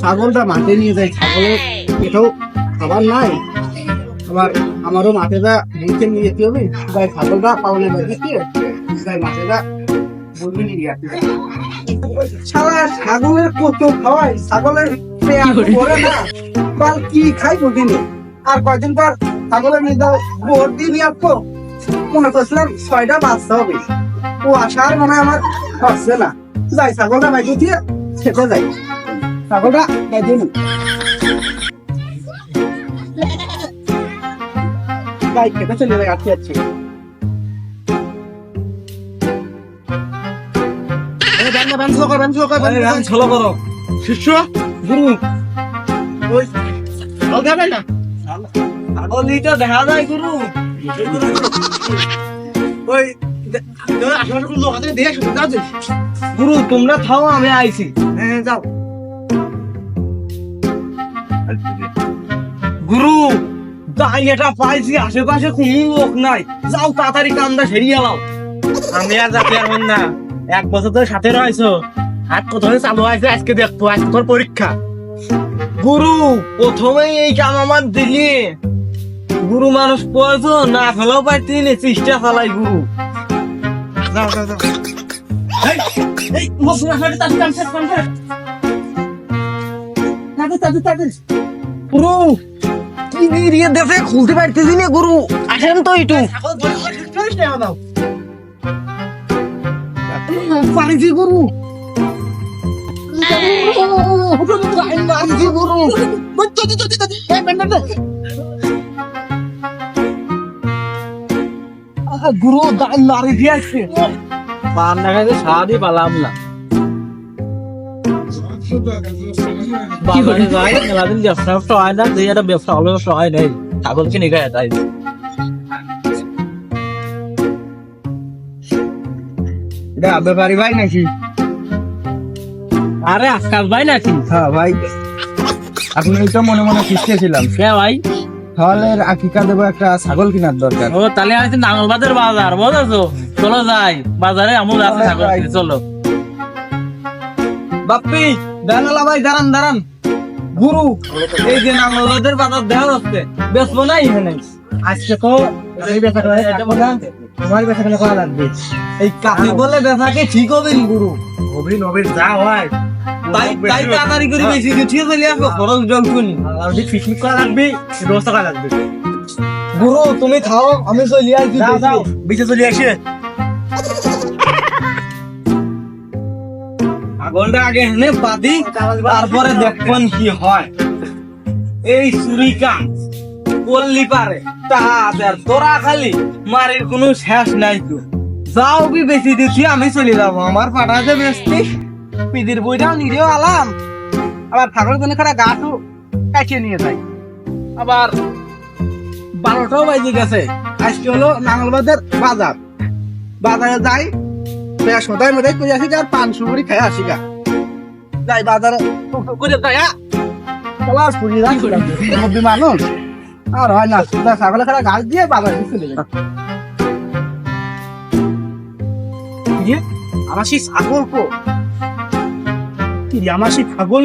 ছাগলটা মাঠে নিয়ে যায়। ছাগলের এটাও খাবার নাই। আবার আমারও মাঠেটা মুখে নিয়ে যেতে হবে। তাই ছাগলটা বাড়ি দিয়ে তাই মাঠেটা বলবে নিয়ে যেতে সারা ছাগলের কত খাওয়াই ছাগলের না। কাল কি খাই আর কয়দিন পর ছাগলের নিয়ে দাও ভোট দিয়ে নিয়ে আসব মনে করছিলাম ছয়টা বাঁচতে হবে। ও আসার মনে হয় আমার হচ্ছে না। যাই ছাগলটা বাইকে দিয়ে খেতে যাই। ছাগলটা বাইকে নি যাই খেতে চলে যাচ্ছি। শিষ্য গুরু ওই না? ছাগলিটা দেখা যায় গুরু। ওই। গুরু তোমরা থাও আমি আইছি। হ্যাঁ যাও। গুরু এটা পাইছি আশেপাশে কোনো লোক নাই। যাও তাড়াতাড়ি কামটা সেরিয়ে লাও আমি আর যাতে আর না। এক বছর ধরে সাথে রয়েছো। কত ধরে চালু আছে আজকে দেখব আজকে তোর পরীক্ষা। গুরু প্রথমেই এই কাম আমার দিলি। গুরু মানুষ পড়ছো না ফেলাও পাইতি নে চেষ্টা চালাই গুরু। যাও যাও যাও। এই, মশলা গুরু, কি খুলতে পারতেছি না গুরু? আসেন তো একটু। পারিছি গুরু। গুরু। গুরু দাই মারি দিয়েছে পান দেখাতে সারাদি পালাম না। বাজারে যাই মেলাদিন ব্যবসা ব্যবসা হয় না? যে একটা ব্যবসা হলে ব্যবসা হয় নাই। ছাগলকে নিয়ে তাই। এটা ব্যাপারি ভাই নাকি? আরে আজকাল ভাই নাকি? হ্যাঁ ভাই। আপনি তো মনে মনে খুঁজতেছিলাম। কে ভাই? তাহলে আকিকা দেবো একটা ছাগল কেনার দরকার। ও তাহলে আছে নাঙ্গলবাদের বাজার বুঝেছ? চলো যাই। বাজারে আমুল আছে ছাগল চলো। বাপ্পি! দাঁড়ালা ভাই দাঁড়ান দাঁড়ান। গুরু এই যে বাজার যাচ্ছে বেসবো না এখানে। আজকে তো এই বেচা কেনা তোমার বেচা কেনা করা লাগবে। এই কাকে বলে বেচাকে ঠিক গুরু। যা হয়। তাই তাই তাড়াতাড়ি করে বেশি কিছু চলে আসব খরচ জল শুনি। যদি পিকনিক করা লাগবে ব্যবস্থা করা লাগবে। গুরু তুমি খাও আমি চলে আসছি যাও যাও বিচে চলে আসে। আগে এনে তারপরে দেখবেন কি হয়। এই চুরিকা করলি পারে তাদের তোরা খালি মারির কোনো শেষ নাই তো। যাও বি বেশি দিচ্ছি আমি চলে যাব। আমার পাঠাতে বেশি পিদির বইটাও নিজেও আলাম। আবার ছাগল কেনে খারা গাছও কাটিয়ে নিয়ে যায় আবার বারোটাও বাজে গেছে, আজকে হলো নাঙ্গলবাদের বাজার। বাজারে যাই, বেশ মধ্যে করে আসি আর পান সুপুরি খাই আসি গা। যাই বাজারে। করে হ্যাঁ? পুরি নব্বই মানুষ। আর হয় না, সুদা গাছ দিয়ে ছাগল কো। ছাগল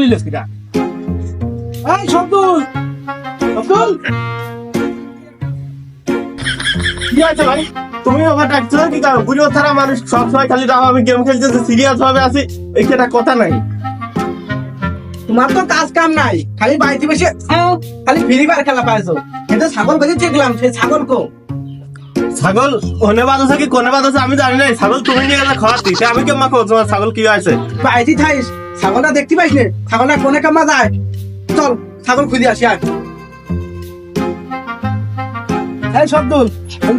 এই তুমি আমার ডাকছো, কি বুড়ো থারা মানুষ সবসময় খালি আমি গেম খেলতেছি সিরিয়াস ভাবে আছি এইখানে কথা নাই। তোমার তো কাজ কাম নাই খালি বাড়িতে বসে খালি ফ্রি ফায়ার খেলা পাইছো। কিন্তু ছাগল বেঁধে দেখলাম সেই ছাগল কো? ছাগল ওনে বাদ আছে কি কোনে বাদ আছে আমি জানি না ছাগল তুমি নিয়ে গেলে খাওয়াতি আমি কেমন মাখো তোমার ছাগল কি আছে বাড়িতে থাইস ছাগলটা দেখতে পাইস নে? ছাগলটা কোনে কামা যায়? চল ছাগল খুঁজে আসি আর এই শব্দুল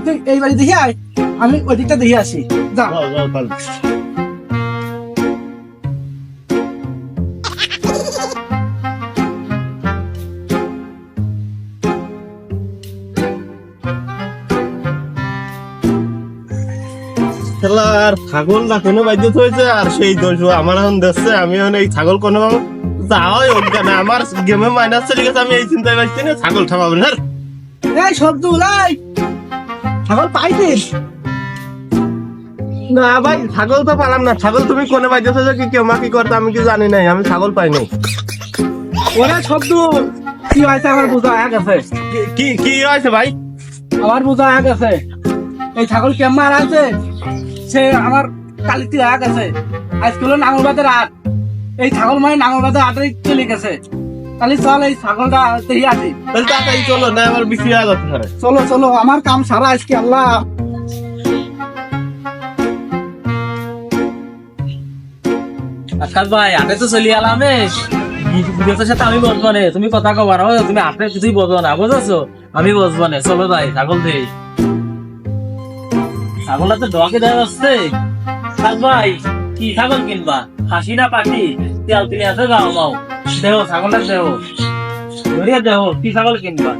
তুই এই বাড়ি দেখি আয়। আমি ওই দিকটা দেখে আসি। যা। ছাগল না কোনো বাধ্য হয়েছে আর সেই দোষ আমার এখন দেখছে আমি এখন এই ছাগল কোনো যাওয়াই অজ্ঞান আমার গেমে মাইনাস চলে গেছে আমি এই চিন্তায় পাচ্ছি না ছাগল ঠাপাবেন হ্যাঁ এই ছাগল পাইছিস না ভাই ছাগল তো পালাম না ছাগল তুমি কোনে হয়েছে কি কেউ কি করতে আমি কি জানি নাই আমি ছাগল পাই নাই। ওরে ছদ্দু কি হয়েছে আমার বোঝা এক আছে? কি- কি কি হয়েছে ভাই? আমার বোঝা এক আছে। এই ছাগল কেমন আছে সে আমার কালিতে এক আছে। আজকে হলো নাঙ্গলবাদের আট এই ছাগল মানে নাঙ্গলবাদের আটে চলে গেছে। তাহলে চল এই ছাগলটা দেখি আসি তাহলে তাড়াতাড়ি চলো না আমার বিক্রি হয়ে যাচ্ছে চলো চলো আমার কাম সারা আজকে আল্লাহ। আকাশ ভাই আপনি তো চলি আলামে বিদেশের সাথে আমি বসবো তুমি কথা কবার তুমি আপনি কিছুই বসবো না বুঝেছ আমি বসবো না। চলো ভাই ছাগল দেই। ছাগলটা তো ডকে দেওয়া যাচ্ছে আকাশ ভাই কি ছাগল কিনবা? খাসি না পাখি? তেল তিলে আছে গাও মাও দেহ ছাগলটা দেহ। ধরিয়া দেহ কি ছাগল কিনবা?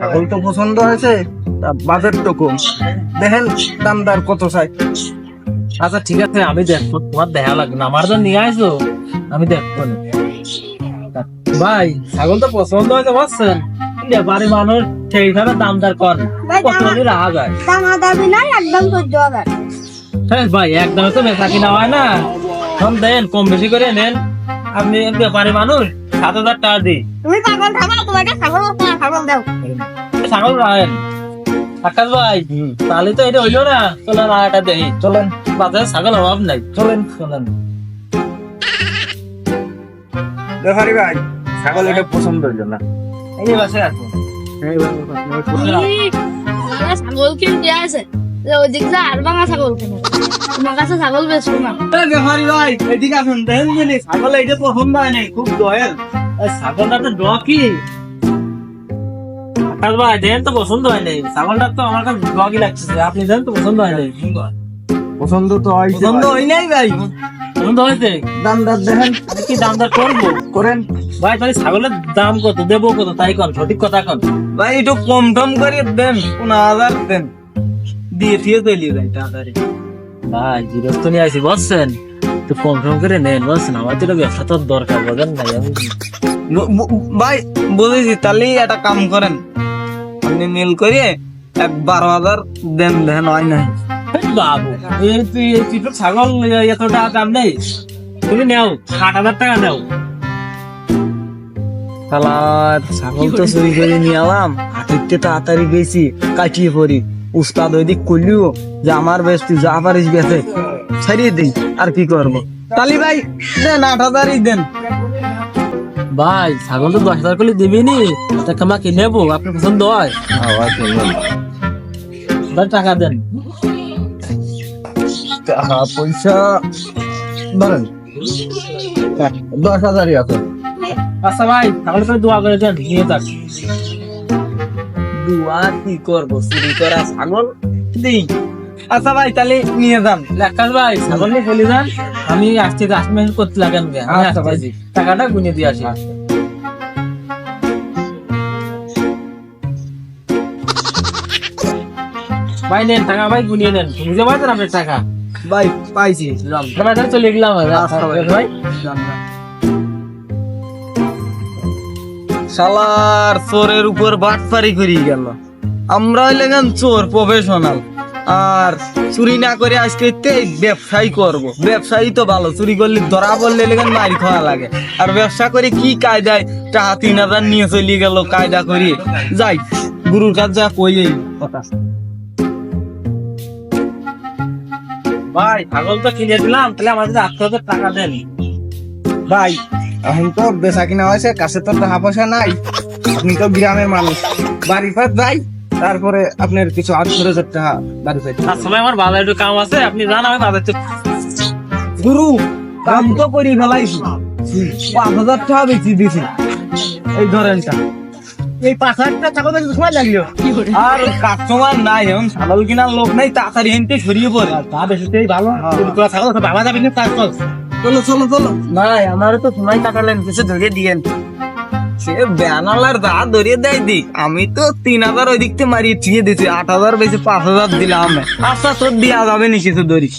ছাগল তো পছন্দ হয়েছে বাজেট তো কম। দেখেন দামদার কত চাই। আচ্ছা ঠিক আছে আমি দেখব। তোমার দেখা লাগবে না। আমার তো নিয়ে আসো আমি দেখব ভাই ছাগল তো পছন্দ হয়েছে বুঝছেন? ব্যাপারী মানুষ সেই হিসাবে দাম দর কর কত রাখা যায়? দামা দাবি নাই একদম চোদ্দ হাজার হ্যাঁ ভাই একদমে তো বেচা কিনা হয় না। এখন দেন কম বেশি করে নেন। আপনি ব্যাপারী মানুষ সাত হাজার টাকা দিই তুমি পাগল তোমাকে ছাগল ছাগল দাও। ছাগল রাখেন। আকাশ ভাই তাহলে তো এটা হইল না। চলেন আর একটা দেখি। চলেন বাজারে ছাগল অভাব নাই। চলেন চলেন। ব্যাপারি ভাই ছাগল এটা পছন্দ হইল না। এই যে বাসায় আসুন তোমাকে ছাগল কিনতে আছে ওদিক যা আর ভাঙা ছাগল কিনে। তোমার কাছে ছাগল বেচবো না। এই ভাই এদিকে আসুন দেখেন জানি ছাগল এইটা পছন্দ হয় নাই খুব দয়াল। ছাগলটা তো ডকি ভাই দেন তো পছন্দ হয় নাই। ছাগলটা তো আমার কাছে ডকি লাগছে আপনি দেন তো পছন্দ হয় নাই। পছন্দ তো হয়েছে পছন্দ হয় নাই ভাই? পছন্দ হয়েছে? দামদার দেখেন। কি দাম দর করব? করেন। ভাই তাহলে ছাগলের দাম কত? দেবো কত? তাই কন সঠিক কথা কন। ভাই একটু কম টম করে দেন পনেরো হাজার দেন। দিয়ে দিয়ে চলিয়ে যায় তাড়াতাড়ি। ভাই গৃহস্থ নিয়ে আসি বুঝছেন? তো কম সম করে নেন বুঝছেন? আমার তো ব্যবসা তো দরকার বোঝেন নাই আমি। ভাই বুঝেছি তাহলে একটা কাম করেন। আপনি নীল করে এক বারো হাজার দেন দেন হয় নাই। বাবু এই তুই তুই তো ছাগল এত টাকা দাম নেই। তুমি নেও ষাট হাজার টাকা নেও। শালার ছাগল তো চুরি করে নিয়ে এলাম হাতিতে তাড়াতাড়ি গেছি কাটিয়ে পড়ি। উস্তাদ ওইদিক করলিও যে আমার বেশ তুই যা পারিস বেঁচে। ছাড়িয়ে দিই আর কি করব? তালি ভাই দেন আট হাজারই দেন। ভাই ছাগল তো দশ হাজার করে দিবি নি? তা কামা কি নেব আপনার পছন্দ হয়? ভাই টাকা দেন। টাকা পয়সা ধরেন দশ হাজারই আছে। আচ্ছা ভাই ছাগল করে দোয়া করে দেন নিয়ে যাক দুয়া কি করব? চুরি করা ছাগল? দিই আচ্ছা ভাই তাহলে নিয়ে যান। আকাশ ভাই ছাগল নিয়ে চলে যান। আমি আসছি দশ মিনিট করতে লাগেন আচ্ছা ভাই। টাকাটা গুনে দিয়ে আসি। ভাই নেন টাকা ভাই গুনিয়ে নেন। বুঝতে পারছেন আপনার টাকা? ভাই পাইছি ভাই তাহলে চলে গেলাম। আচ্ছা ভাই। শালার চোরের উপর বাটপারি করি গেল আমরা হইলে গান চোর প্রফেশনাল আর চুরি না করে আজকে এই ব্যবসায়ী করব। ব্যবসায়ী তো ভালো, চুরি করলে, ধরা পড়লে লেগে মারি খাওয়া লাগে? আর ব্যবসা করে কি কায়দায় টাকা তিন হাজার নিয়ে চলে গেল কায়দা করি? যাই, গুরুর কাছে যা কই এই কথা। ভাই, ছাগল তো কিনে দিলাম, তাহলে আমাদের আট হাজার টাকা দেন। ভাই এখন তো বেচা কিনা হয়েছে কাছে তো টাকা পয়সা নাই। আপনি তো গ্রামের মানুষ। বাড়ি ফার যাই তারপরে আপনার কিছু আট হাজার টাকা বাড়ি ফাই আসলে আমার বাজারে একটু কাম আছে আপনি জান আমি বাজার গুরু কাম তো করি ফেলাইছি। পাঁচ হাজার টাকা বেশি দিছি। এই ধরেনটা। এই পাঁচ হাজার টাকা ছাগল সময় লাগল। আর কাস্টমার নাই এখন ছাগল কেনার লোক নাই তাড়াতাড়ি হেনতে সরিয়ে পড়ে। তা বেশি ভালো। ছাগল তো বাবা যাবে না তার চল চলো চলো। নাই আমারও তো সময় কাটালেন কিছু ধরে দিয়েন। সে ব্যানালার দা ধরিয়ে দেয় দি। আমি তো তিন হাজার ওই দিক থেকে মারিয়ে ঠিয়ে দিছি আট হাজার বেশি পাঁচ হাজার দিলাম। আচ্ছা তোর দিয়া যাবে নি কিছু ধরিস।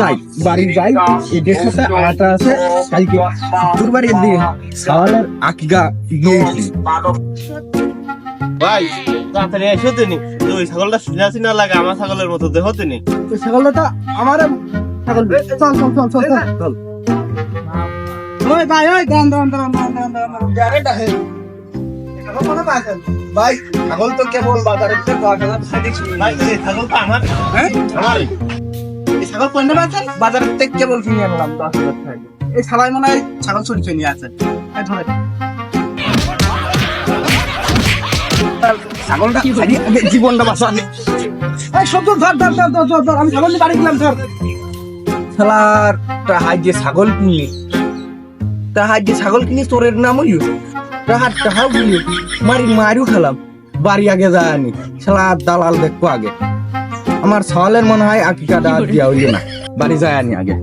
যাই। যাই এদের সাথে আটা আছে কালকে দিয়ে সাওয়ালের আকিগা দিয়ে ভাই তাড়াতাড়ি এসো তো নি। দুই ওই ছাগলটা সিনা সিনা লাগে আমার ছাগলের মতো দেহ তিনি। ওই ছাগলটা তো আমার ছাগল চল চল চল চল চল। ওই ভাই ওই যারে ডাহে ছাগল মনে পাইছেন ভাই ছাগল তো কেবল বাজারে ভাই এই ছাগলটা আমার। হ্যাঁ? আমারই ছাগল কোনে পাচ্ছেন বাজার? থেকে কেবল কিনে আনলাম দশ হাজার টাকা এই ছালাই মনে হয় ছাগল চুরি চুরি আছে। ধরে ছাগলটা জীবনটা ধর আমি ছাগল বাড়ি গেলাম শালার যে ছাগল যে ছাগল নাম হইল তাহার, তাহাও কিনি মারি, মারিও খেলাম। বাড়ি আগে যায়নি শালা দালাল দেখব আগে। আমার সওয়ালের মনে হয় আকিকা দেওয়া দিয়া হইল না। বাড়ি যায়নি আগে।